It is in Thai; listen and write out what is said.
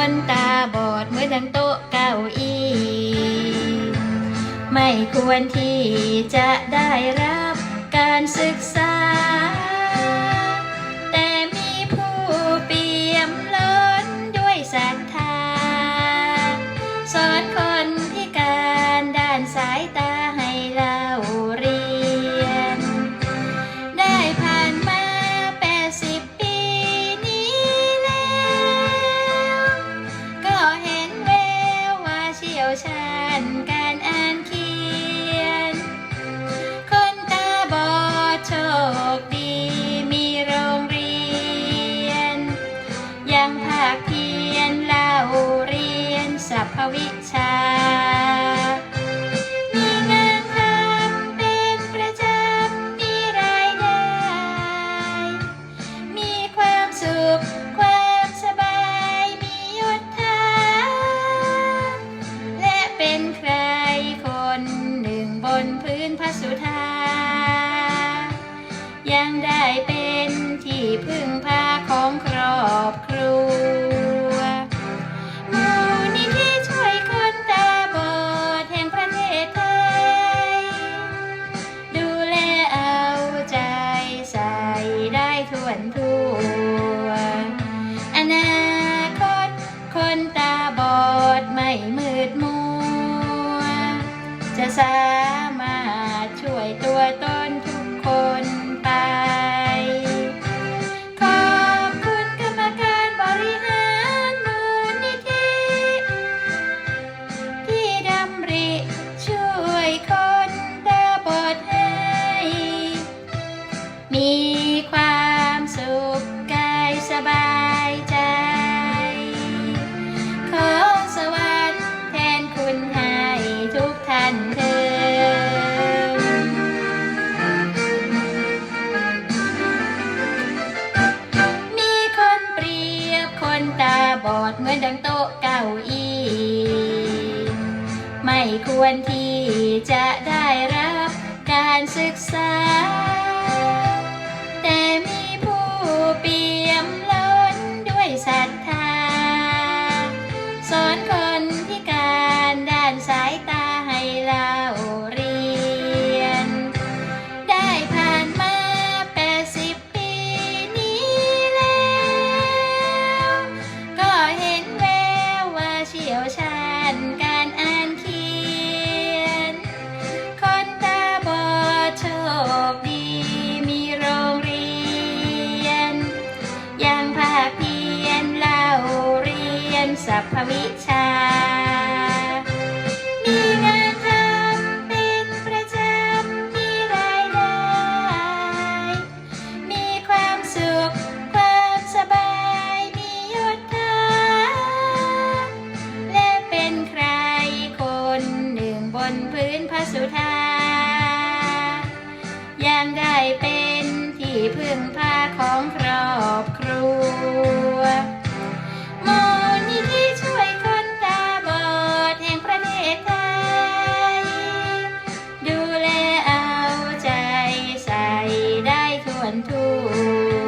คนตาบอดเมื่อทั้งโต๊ะเก้าอี้ไม่ควรที่จะได้รับการศึกษา แต่มีผู้เปี่ยมล้นด้วยศรัทธา สอนคนพิการด้านสายตา ได้เป็นที่พึ่งพาของครอบครัวมูลนิธิช่วยคนตาบอดแห่งประเทศไทย ดูแลเอาใจใส่ได้ทั่วทั่ว มีความสุขกายสบายใจ ขอสวรรค์แทนคุณให้ทุกท่านเถิดมีคนเปรียบคนตาบอดเหมือนดังโต๊ะเก้าอี้ไม่ควรที่จะได้รับการศึกษา สอนค สัพพวิชา มีงานทำเป็นประจำ มีรายได้ มีความสุข ความสบาย มียศถาและเป็นใครคนหนึ่งบนพื้นพระสุธายังได้เป็นที่พึ่งพาของครอบครัว ทั่